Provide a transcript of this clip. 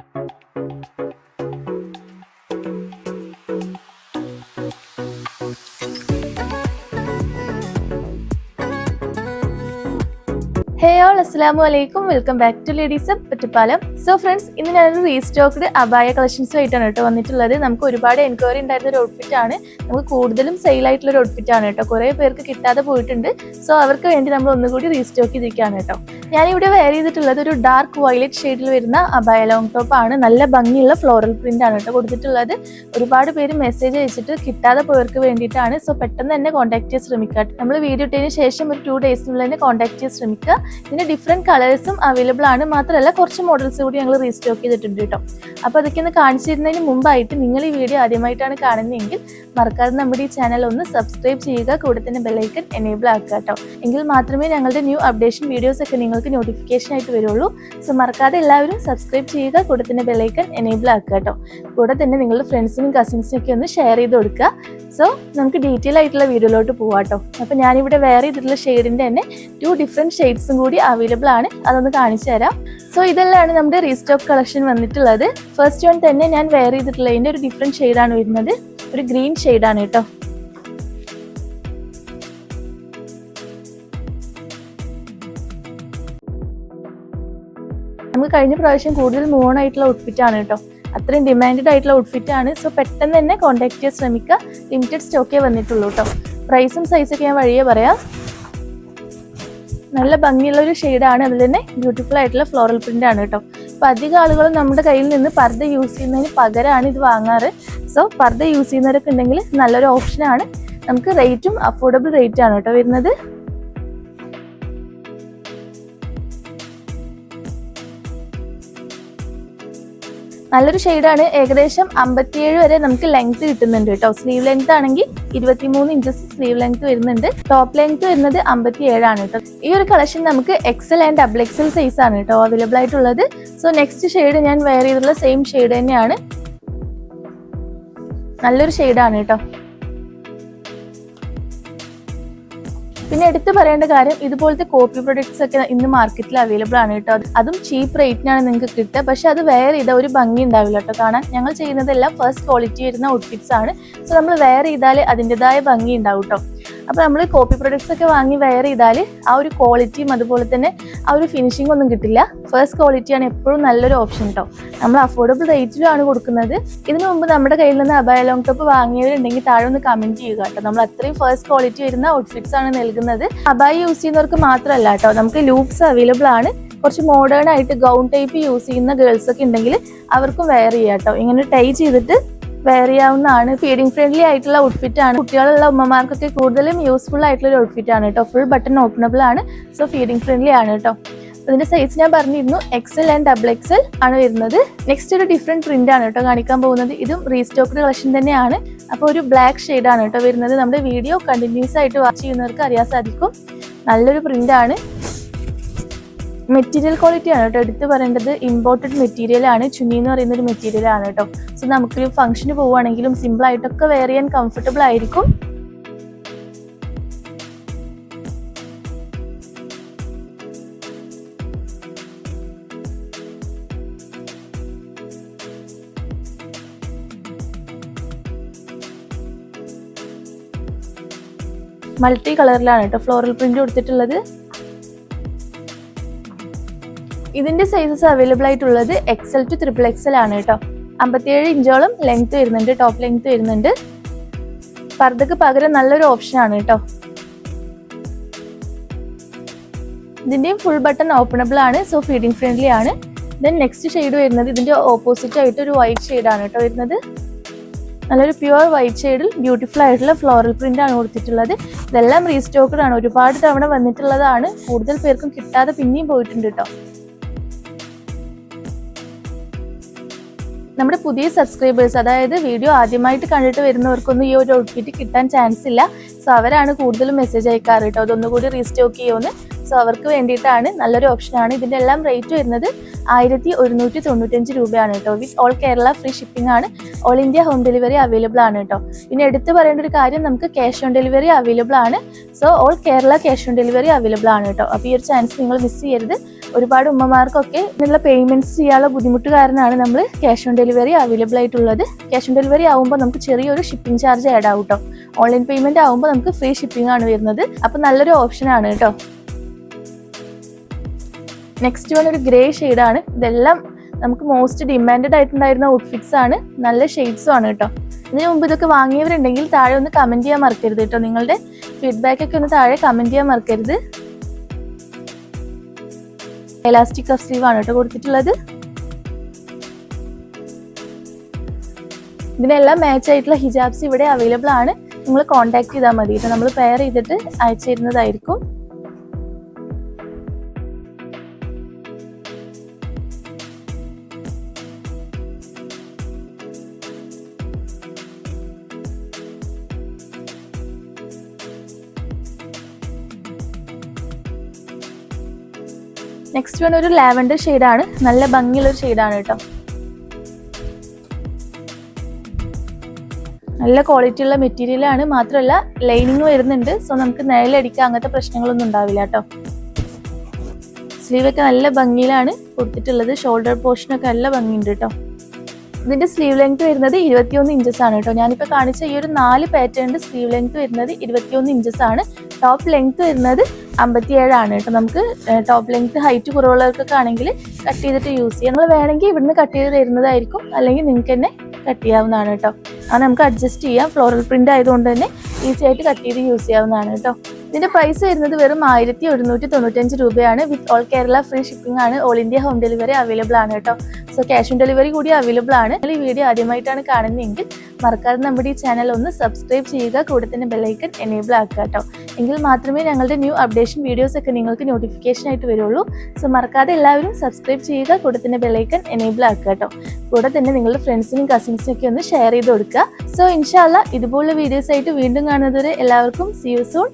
Thank you. Hey all അസ്സലാമു അലൈക്കും welcome back to ladies Ottapalam so friends ഇന്ന് ഞാനൊരു റീസ്റ്റോക്ക്ഡ് അബായ കളക്ഷൻസും ആയിട്ടാണ് കേട്ടോ വന്നിട്ടുള്ളത്. നമുക്ക് ഒരുപാട് എൻക്വയറി ഉണ്ടായിരുന്ന ഒരു ഔട്ട്ഫിറ്റ് ആണ്. നമുക്ക് കൂടുതലും സെയിൽ ആയിട്ടുള്ള ഒരു ഔട്ട്ഫിറ്റ് ആണ് കേട്ടോ. കുറേ പേർക്ക് കിട്ടാതെ പോയിട്ടുണ്ട്. സോ അവർക്ക് വേണ്ടി നമ്മൾ ഒന്നുകൂടി റീസ്റ്റോക്ക് ചെയ്തിരിക്കുകയാണ് കേട്ടോ. ഞാനിവിടെ വെയർ ചെയ്തിട്ടുള്ളത് ഒരു ഡാർക്ക് വയലറ്റ് ഷെയ്ഡിൽ വരുന്ന അബായ ലോങ് ടോപ്പ് ആണ്. നല്ല ഭംഗിയുള്ള ഫ്ലോറൽ പ്രിന്റ് ആണ് കേട്ടോ കൊടുത്തിട്ടുള്ളത്. ഒരുപാട് പേര് മെസ്സേജ് അയച്ചിട്ട് കിട്ടാതെ പോയവർക്ക് വേണ്ടിയിട്ടാണ്. സോ പെട്ടെന്ന് തന്നെ കോൺടാക്ട് ചെയ്യാൻ ശ്രമിക്കുക. നമ്മൾ വീഡിയോ ഇട്ടതിന് ശേഷം ഒരു ടു ഡേയ്സിനുള്ളിൽ തന്നെ കോൺടാക്ട് ചെയ്യാൻ ശ്രമിക്കുക. ഇതിന് ഡിഫറെന്റ് കളേഴ്സും അവൈലബിൾ ആണ്. മാത്രമല്ല കുറച്ച് മോഡൽസ് കൂടി ഞങ്ങൾ റീസ്റ്റോക്ക് ചെയ്തിട്ടുണ്ട് കേട്ടോ. അപ്പോൾ അതൊക്കെ ഒന്ന് കാണിച്ചിരുന്നതിന് മുമ്പായിട്ട് നിങ്ങൾ ഈ വീഡിയോ ആദ്യമായിട്ടാണ് കാണുന്നതെങ്കിൽ മറക്കാതെ നമ്മുടെ ഈ ചാനൽ ഒന്ന് സബ്സ്ക്രൈബ് ചെയ്യുക. കൂടെ തന്നെ ബെല്ലൈക്കൻ എനേബിൾ ആക്കുക കേട്ടോ. എങ്കിൽ മാത്രമേ ഞങ്ങളുടെ ന്യൂ അപ്ഡേഷൻ വീഡിയോസ് ഒക്കെ നിങ്ങൾക്ക് നോട്ടിഫിക്കേഷൻ ആയിട്ട് വരുള്ളൂ. സോ മറക്കാതെ എല്ലാവരും സബ്സ്ക്രൈബ് ചെയ്യുക. കൂടെ തന്നെ ബെല്ലൈക്കൻ എനേബിൾ ആക്കുക കേട്ടോ. കൂടെ തന്നെ നിങ്ങളുടെ ഫ്രണ്ട്സിനും കസിൻസിനും ഒക്കെ ഒന്ന് ഷെയർ ചെയ്ത് കൊടുക്കുക. സോ നമുക്ക് ഡീറ്റെയിൽ ആയിട്ടുള്ള വീഡിയോയിലോട്ട് പോവാട്ടോ. അപ്പോൾ ഞാനിവിടെ വേറെ ഇതിലുള്ള ഷെയ്ഡിന്റെ തന്നെ ടു ഡിഫറെന്റ് ഷെയ്ഡ്സും കൂടി അവൈലബിൾ ആണ്. അതൊന്ന് കാണിച്ചു തരാം. സോ ഇതെല്ലാമാണ് നമ്മുടെ റീസ്റ്റോക്ക് കളക്ഷൻ വന്നിട്ടുള്ളത്. ഫസ്റ്റ് വൺ തന്നെ ഞാൻ വെയർ ചെയ്തിട്ടുള്ളതിന്റെ ഒരു ഡിഫറെന്റ് ഷെയ്ഡാണ് വരുന്നത്. ഒരു ഗ്രീൻ ഷെയ്ഡാണ് കേട്ടോ. നമുക്ക് കഴിഞ്ഞ പ്രാവശ്യം കൂടുതൽ മൂൺ ആയിട്ടുള്ള ഔട്ട്ഫിറ്റ് ആണ് കേട്ടോ. അത്രയും ഡിമാൻഡ് ആയിട്ടുള്ള ഔട്ട്ഫിറ്റ് ആണ്. സോ പെട്ടെന്ന് തന്നെ കോൺടാക്ട് ചെയ്യാൻ ശ്രമിക്കുക. ലിമിറ്റഡ് സ്റ്റോക്കേ വന്നിട്ടുള്ളൂ കേട്ടോ പ്രൈസും സൈസൊക്കെ ഞാൻ വഴിയേ പറയാം. നല്ല ഭംഗിയുള്ള ഒരു ഷെയ്ഡാണ് അതിൽ തന്നെ ബ്യൂട്ടിഫുൾ ആയിട്ടുള്ള ഫ്ലോറൽ പ്രിന്റ് ആണ് കേട്ടോ അപ്പൊ അധികം ആളുകളും നമ്മുടെ കയ്യിൽ നിന്ന് പർദ്ദ യൂസ് ചെയ്യുന്നതിന് പകരമാണ് ഇത് വാങ്ങാറ്. സോ പർദ്ദ യൂസ് ചെയ്യുന്നവരൊക്കെ ഉണ്ടെങ്കിൽ നല്ലൊരു ഓപ്ഷനാണ് നമുക്ക് റേറ്റും അഫോർഡബിൾ റേറ്റ് ആണ് കേട്ടോ വരുന്നത്. നല്ലൊരു ഷെയ്ഡാണ് ഏകദേശം അമ്പത്തിയേഴ് വരെ നമുക്ക് ലെങ്ത് കിട്ടുന്നുണ്ട് കേട്ടോ സ്ലീവ് ലെങ്ത് ആണെങ്കിൽ ഇരുപത്തിമൂന്ന് ഇഞ്ചസ് സ്ലീവ് ലെങ്ത് വരുന്നുണ്ട്. ടോപ്പ് ലെങ്ത് വരുന്നത് അമ്പത്തി ഏഴാണ് കേട്ടോ ഈ ഒരു കളക്ഷൻ നമുക്ക് XL and double XL size ആണ് കേട്ടോ അവൈലബിൾ ആയിട്ടുള്ളത്. സോ നെക്സ്റ്റ് ഷെയ്ഡ് ഞാൻ വെയർ ചെയ്തിട്ടുള്ള സെയിം ഷെയ്ഡ് തന്നെയാണ്. നല്ലൊരു ഷെയ്ഡാണ് കേട്ടോ പിന്നെ എടുത്തു പറയേണ്ട കാര്യം ഇതുപോലത്തെ കോപ്പി പ്രൊഡക്ട്സ് ഒക്കെ ഇന്ന് മാർക്കറ്റിൽ അവൈലബിൾ ആണ് കേട്ടോ. അതും ചീപ്പ് റേറ്റിനാണ് നിങ്ങൾക്ക് കിട്ടുക. പക്ഷെ അത് വെയർ ഇതാ ഒരു ഭംഗി ഉണ്ടാവില്ല കേട്ടോ. കാണാൻ ഞങ്ങൾ ചെയ്യുന്നതെല്ലാം ഫസ്റ്റ് ക്വാളിറ്റി വരുന്ന ഔട്ട്ഫിറ്റ്സ് ആണ്. സോ നമ്മൾ വെയർ ചെയ്താൽ അതിന്റെതായ ഭംഗി ഉണ്ടാവും കേട്ടോ. അപ്പോൾ നമ്മൾ കോപ്പി പ്രൊഡക്ട്സ് ഒക്കെ വാങ്ങി വെയർ ചെയ്താൽ ആ ഒരു ക്വാളിറ്റിയും അതുപോലെ തന്നെ ആ ഒരു ഫിനിഷിംഗ് ഒന്നും കിട്ടില്ല. ഫസ്റ്റ് ക്വാളിറ്റിയാണ് എപ്പോഴും നല്ലൊരു ഓപ്ഷൻ കേട്ടോ നമ്മൾ അഫോർഡബിൾ റേറ്റിലാണ് കൊടുക്കുന്നത്. ഇതിനു മുമ്പ് നമ്മുടെ കയ്യിൽ നിന്ന് അബായ ലോങ് ടോപ്പ് വാങ്ങിയവരുണ്ടെങ്കിൽ താഴെ ഒന്ന് കമന്റ് ചെയ്യുക കേട്ടോ നമ്മൾ അത്രയും ഫസ്റ്റ് ക്വാളിറ്റി വരുന്ന ഔട്ട്ഫിറ്റ്സ് ആണ് നൽകുന്നത്. അബായ യൂസ് ചെയ്യുന്നവർക്ക് മാത്രമല്ല കേട്ടോ നമുക്ക് ലൂപ്സ് അവൈലബിൾ ആണ്. കുറച്ച് മോഡേൺ ആയിട്ട് ഗൗൺ ടൈപ്പ് യൂസ് ചെയ്യുന്ന ഗേൾസ് ഒക്കെ ഉണ്ടെങ്കിൽ അവർക്കും വെയർ ചെയ്യാം കേട്ടോ ഇങ്ങനെ ടൈ ചെയ്തിട്ട് വെയർ ചെയ്യാവുന്നതാണ് ഫീഡിംഗ് ഫ്രണ്ട്ലി ആയിട്ടുള്ള ഔട്ട്ഫിറ്റ് ആണ്. കുട്ടികളുള്ള ഉമ്മമാർക്കൊക്കെ കൂടുതലും യൂസ്ഫുൾ ആയിട്ടുള്ള ഒരു ഔട്ട്ഫിറ്റ് ആണ് കേട്ടോ ഫുൾ ബട്ടൺ ഓപ്പണബിൾ ആണ്. സോ ഫീഡിംഗ് ഫ്രണ്ട്ലി ആണ് കേട്ടോ അതിന്റെ സൈസ് ഞാൻ പറഞ്ഞിരുന്നു. എക്സൽ ആൻഡ് ഡബിൾ എക്സൽ ആണ് വരുന്നത്. നെക്സ്റ്റ് ഒരു ഡിഫറെന്റ് പ്രിന്റ് ആണ് കേട്ടോ കാണിക്കാൻ പോകുന്നത്. ഇതും റീസ്റ്റോക്ക്ഡ് കളക്ഷൻ തന്നെയാണ്. അപ്പോൾ ഒരു ബ്ലാക്ക് ഷെയ്ഡ് ആണ് കേട്ടോ വരുന്നത്. നമ്മുടെ വീഡിയോ കണ്ടിന്യൂസ് ആയിട്ട് വാച്ച് ചെയ്യുന്നവർക്ക് അറിയാൻ സാധിക്കും. നല്ലൊരു പ്രിന്റ് ആണ്. മെറ്റീരിയൽ ക്വാളിറ്റി ആണ് കേട്ടോ. എടുത്ത് പറയേണ്ടത് ഇമ്പോർട്ടഡ് മെറ്റീരിയൽ ആണ്. ചുനി എന്ന് പറയുന്ന ഒരു മെറ്റീരിയൽ ആണ് കേട്ടോ. സോ നമുക്കൊരു ഫംഗ്ഷന് പോവുകയാണെങ്കിലും സിമ്പിൾ ആയിട്ടൊക്കെ വെയർ ചെയ്യാൻ കംഫർട്ടബിൾ ആയിരിക്കും. മൾട്ടി കളറിലാണ് കേട്ടോ. ഫ്ലോറൽ പ്രിന്റ് കൊടുത്തിട്ടുള്ളത്. ഇതിന്റെ സൈസസ് അവൈലബിൾ ആയിട്ടുള്ളത് എക്സൽ ടു ട്രിപ്പിൾ എക്സൽ ആണ് കേട്ടോ. അമ്പത്തിയേഴ് ഇഞ്ചോളം ലെങ്ത് വരുന്നുണ്ട് ടോപ്പ് ലെങ്ത് വരുന്നുണ്ട്. പർദ്ദക്ക് പകരം നല്ലൊരു ഓപ്ഷൻ ആണ് കേട്ടോ. ഇതിന്റെയും ഫുൾ ബട്ടൺ ഓപ്പണബിൾ ആണ് സോ ഫീഡിംഗ് ഫ്രണ്ട്ലി ആണ്. ദെൻ നെക്സ്റ്റ് ഷെയ്ഡ് വരുന്നത് ഇതിന്റെ ഓപ്പോസിറ്റ് ആയിട്ട് ഒരു വൈറ്റ് ഷെയ്ഡ് ആണ് കേട്ടോ വരുന്നത്. നല്ലൊരു പ്യുവർ വൈറ്റ് ഷെയ്ഡിൽ ബ്യൂട്ടിഫുൾ ആയിട്ടുള്ള ഫ്ലോറൽ പ്രിന്റ് ആണ് കൊടുത്തിട്ടുള്ളത്. ഇതെല്ലാം റീസ്റ്റോക്കഡ് ആണ്. ഒരുപാട് തവണ വന്നിട്ടുള്ളതാണ്. കൂടുതൽ പേർക്കും കിട്ടാതെ പിന്നെയും പോയിട്ടുണ്ട് കേട്ടോ. നമ്മുടെ പുതിയ സബ്സ്ക്രൈബേഴ്സ് അതായത് വീഡിയോ ആദ്യമായിട്ട് കണ്ടിട്ട് വരുന്നവർക്കൊന്നും ഈ ഒരു ഔട്ട്ഫിറ്റ് കിട്ടാൻ ചാൻസ് ഇല്ല. സോ അവരാണ് കൂടുതലും മെസ്സേജ് അയക്കാറ് കേട്ടോ. അതൊന്നുകൂടി റീസ്റ്റോക്ക് ചെയ്യുമെന്ന്. സോ അവർക്ക് വേണ്ടിയിട്ടാണ് നല്ലൊരു ഓപ്ഷനാണ് ഇതിന്റെ എല്ലാം റേറ്റ് വരുന്നത് ആയിരത്തി ഒരുന്നൂറ്റി തൊണ്ണൂറ്റഞ്ച് രൂപയാണ് കേട്ടോ. With all Kerala free shipping ആണ്. All India home delivery available ആണ് കേട്ടോ. ഇനി എടുത്തു പറയേണ്ട ഒരു കാര്യം നമുക്ക് ക്യാഷ് ഓൺ ഡെലിവറി അവൈലബിൾ ആണ്. So all Kerala cash on delivery available ആണ് കേട്ടോ. അപ്പോൾ ഈ ഒരു ചാൻസ് നിങ്ങൾ മിസ് ചെയ്യരുത്. ഒരുപാട് ഉമ്മമാർക്കൊക്കെ ഇതിനുള്ള പേയ്മെന്റ്സ് ചെയ്യാനുള്ള ബുദ്ധിമുട്ട് കാരണമാണ് നമ്മൾ ക്യാഷ് ഓൺ ഡെലിവറി അവൈലബിൾ ആയിട്ടുള്ളത്. ക്യാഷ് ഓൺ ഡെലിവറി ആകുമ്പോൾ നമുക്ക് ചെറിയൊരു ഷിപ്പിംഗ് ചാർജ് ആഡ് ആവും കേട്ടോ ഓൺലൈൻ പേയ്മെന്റ് ആകുമ്പോൾ നമുക്ക് ഫ്രീ ഷിപ്പിംഗ് ആണ് വരുന്നത്. അപ്പൊ നല്ലൊരു ഓപ്ഷൻ ആണ് കേട്ടോ നെക്സ്റ്റ് വൺ ഒരു ഗ്രേ ആണ്. ഇതെല്ലാം നമുക്ക് മോസ്റ്റ് ഡിമാൻഡഡ് ആയിട്ടുണ്ടായിരുന്ന ഔട്ട്ഫിറ്റ്സ് ആണ്. നല്ല ഷെയ്ഡ്സും ആണ് കേട്ടോ ഇതിനു മുമ്പ് ഇതൊക്കെ വാങ്ങിയവരുണ്ടെങ്കിൽ താഴെ ഒന്ന് കമന്റ് ചെയ്യാൻ മറക്കരുത് കേട്ടോ നിങ്ങളുടെ ഫീഡ്ബാക്ക് ഒക്കെ ഒന്ന് താഴെ കമന്റ് ചെയ്യാൻ മറക്കരുത്. എലാസ്റ്റിക് കഫ് സ്ലീവ് ആണ് കേട്ടോ കൊടുത്തിട്ടുള്ളത്. ഇതിനെല്ലാം മാച്ച് ആയിട്ടുള്ള ഹിജാബ്സ് ഇവിടെ അവൈലബിൾ ആണ്. നിങ്ങൾ കോൺടാക്ട് ചെയ്താൽ മതി. നമ്മൾ പെയർ ചെയ്തിട്ട് അയച്ചു തരുന്നതായിരിക്കും നെക്സ്റ്റ് വൺ ഒരു ലാവൻഡർ ആണ് നല്ല ഭംഗിയുള്ള ഒരു ആണ് കേട്ടോ. നല്ല ക്വാളിറ്റി ഉള്ള മെറ്റീരിയൽ ആണ് മാത്രമല്ല ലൈനിങ് വരുന്നുണ്ട്. സോ നമുക്ക് നിഴലടിക്കുക അങ്ങനത്തെ പ്രശ്നങ്ങളൊന്നും ഉണ്ടാവില്ല കേട്ടോ. സ്ലീവൊക്കെ നല്ല ഭംഗിയിലാണ് കൊടുത്തിട്ടുള്ളത്. ഷോൾഡർ പോർഷനൊക്കെ നല്ല ഭംഗിയുണ്ട് കേട്ടോ. ഇതിന്റെ സ്ലീവ് ലെങ്ത് വരുന്നത് ഇരുപത്തിയൊന്ന് ഇഞ്ചസ് ആണ് കേട്ടോ. ഞാനിപ്പോൾ കാണിച്ച ഈ ഒരു നാല് പാറ്റേണിന്റെ സ്ലീവ് ലെങ്ത് വരുന്നത് ഇരുപത്തിയൊന്ന് ഇഞ്ചസ് ആണ്. ടോപ്പ് ലെങ്ത് വരുന്നത് അമ്പത്തിയേഴാണ് കേട്ടോ. നമുക്ക് ടോപ്പ് ലെങ്ത് ഹൈറ്റ് കുറവുള്ളവർക്കൊക്കെ ആണെങ്കിൽ കട്ട് ചെയ്തിട്ട് യൂസ് ചെയ്യാം. നമ്മൾ വേണമെങ്കിൽ ഇവിടുന്ന് കട്ട് ചെയ്ത് തരുന്നതായിരിക്കും. അല്ലെങ്കിൽ നിങ്ങൾക്ക് തന്നെ കട്ട് ചെയ്യാവുന്നതാണ് കേട്ടോ. അത് നമുക്ക് അഡ്ജസ്റ്റ് ചെയ്യാം. ഫ്ലോറൽ പ്രിന്റ് ആയതുകൊണ്ട് തന്നെ ഈസി ആയിട്ട് കട്ട് ചെയ്ത് യൂസ് ചെയ്യാവുന്നതാണ് കേട്ടോ. ഇതിന്റെ പ്രൈസ് വരുന്നത് വെറും ആയിരത്തി ഒരുന്നൂറ്റി തൊണ്ണൂറ്റഞ്ച് രൂപയാണ്. With all Kerala free shipping ആണ്. All India home delivery available ആണ് കേട്ടോ. സോ ക്യാഷ് ഓൺ ഡെലിവറി കൂടി അവൈലബിൾ ആണ്. ഈ വീഡിയോ ആദ്യമായിട്ടാണ് കാണുന്നതെങ്കിൽ മറക്കാതെ നമ്മുടെ ഈ ചാനൽ ഒന്ന് സബ്സ്ക്രൈബ് ചെയ്യുക. കൂടെ തന്നെ ബെല്ലൈക്കൻ എനേബിൾ ആക്കുക കേട്ടോ എങ്കിൽ മാത്രമേ ഞങ്ങളുടെ ന്യൂ അപ്ഡേഷൻ വീഡിയോസ് ഒക്കെ നിങ്ങൾക്ക് നോട്ടിഫിക്കേഷൻ ആയിട്ട് വരുള്ളൂ. സോ മറക്കാതെ എല്ലാവരും സബ്സ്ക്രൈബ് ചെയ്യുക. കൂടെ തന്നെ ബെല്ലൈക്കൻ എനേബിൾ ആക്കുക കേട്ടോ കൂടെ തന്നെ നിങ്ങളുടെ ഫ്രണ്ട്സിനും കസിൻസിനും ഒക്കെ ഒന്ന് ഷെയർ ചെയ്ത് കൊടുക്കുക. സോ ഇൻഷാല്ല ഇതുപോലുള്ള വീഡിയോസ് ആയിട്ട് വീണ്ടും കാണുന്നതുവരെ എല്ലാവർക്കും സി യു സൂൺ